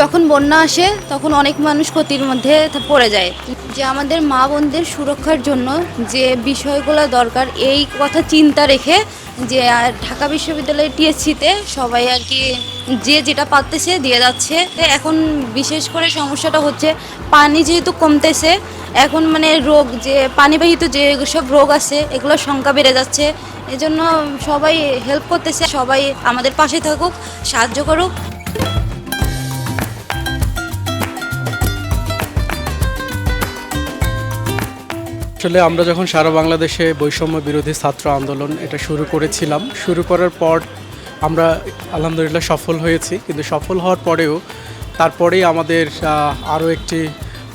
যখন বন্যা আসে, তখন অনেক মানুষ ক্ষতির মধ্যে পড়ে যায়। যে আমাদের মা বোনদের সুরক্ষার জন্য যে বিষয়গুলো দরকার, এই কথা চিন্তা রেখে যে ঢাকা বিশ্ববিদ্যালয়ের টিএসসিতে সবাই আর কি যে যেটা পারতেছে দিয়ে যাচ্ছে। এখন বিশেষ করে সমস্যাটা হচ্ছে, পানি যেহেতু কমতেছে, এখন মানে রোগ যে, পানিবাহিত যে সব রোগ আছে, এগুলোর সংখ্যা বেড়ে যাচ্ছে। এজন্য সবাই হেল্প করতেছে, সবাই আমাদের পাশে থাকুক, সাহায্য করুক। আসলে আমরা যখন সারা বাংলাদেশে বৈষম্য বিরোধী ছাত্র আন্দোলন এটা শুরু করেছিলাম, শুরু করার পর আমরা আলহামদুলিল্লাহ সফল হয়েছি। কিন্তু সফল হওয়ার পরেও তারপরেই আমাদের আরও একটি,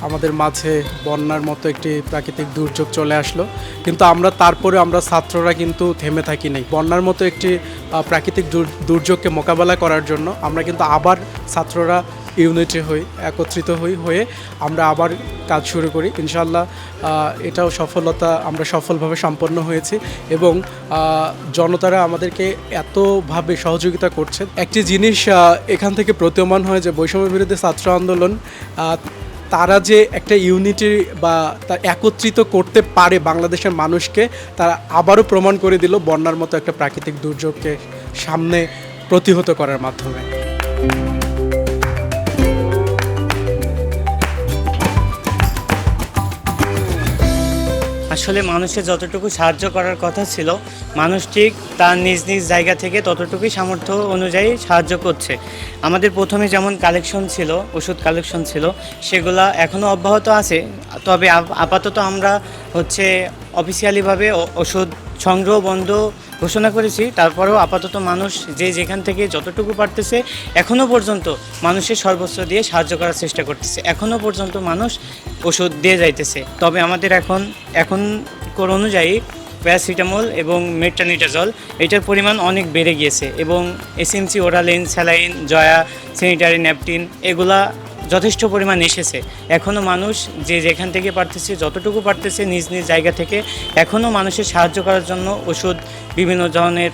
আমাদের মাঝে বন্যার মতো একটি প্রাকৃতিক দুর্যোগ চলে আসলো। কিন্তু আমরা তারপরে আমরা ছাত্ররা কিন্তু থেমে থাকি নাই। বন্যার মতো একটি প্রাকৃতিক দুর্যোগকে মোকাবেলা করার জন্য আমরা কিন্তু আবার ছাত্ররা ইউনিটি হই, একত্রিত হই, হয়ে আমরা আবার কাজ শুরু করি। ইনশাল্লাহ এটাও সফলতা, আমরা সফলভাবে সম্পন্ন হয়েছি এবং জনতারা আমাদেরকে এতভাবে সহযোগিতা করছে। একটি জিনিস এখান থেকে প্রতীয়মান হয় যে বৈষম্য বিরোধী ছাত্র আন্দোলন তারা যে একটা ইউনিটি বা তা একত্রিত করতে পারে বাংলাদেশের মানুষকে তারা আবারও প্রমাণ করে দিল বন্যার মতো একটা প্রাকৃতিক দুর্যোগকে সামনে প্রতিহত করার মাধ্যমে। আসলে মানুষের যতটুকু সাহায্য করার কথা ছিল, মানুষ ঠিক তার নিজ নিজ জায়গা থেকে ততটুকুই সামর্থ্য অনুযায়ী সাহায্য করছে। আমাদের প্রথমে যেমন কালেকশন ছিল, ওষুধ কালেকশন ছিল, সেগুলা এখনও অব্যাহত আছে। তবে আপাতত আমরা হচ্ছে অফিসিয়ালিভাবে ওষুধ সংগ্রহ বন্ধ ঘোষণা করেছি, তারপরেও আপাতত মানুষ যে যেখান থেকে যতটুকু পারতেছে এখনও পর্যন্ত মানুষের সর্বোচ্চ দিয়ে সাহায্য করার চেষ্টা করতেছে। এখনও পর্যন্ত মানুষ ওষুধ দিয়ে যাইতেছে। তবে আমাদের এখন এখনকার অনুযায়ী প্যারাসিটামল এবং মেট্রানিটাজল, এটার পরিমাণ অনেক বেড়ে গিয়েছে এবং এসএমসি ওরালিন স্যালাইন, জয়া, স্যানিটারি, ন্যাপটিন, এগুলা যথেষ্ট পরিমাণ এসেছে। এখনও মানুষ যে যেখান থেকে পারতেছে, যতটুকু পারতেছে নিজ নিজ জায়গা থেকে এখনও মানুষের সাহায্য করার জন্য ওষুধ, বিভিন্ন ধরনের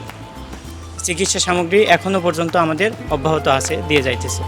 চিকিৎসা সামগ্রী এখনও পর্যন্ত আমাদের অব্যাহত আছে, দিয়ে যাইতেছে।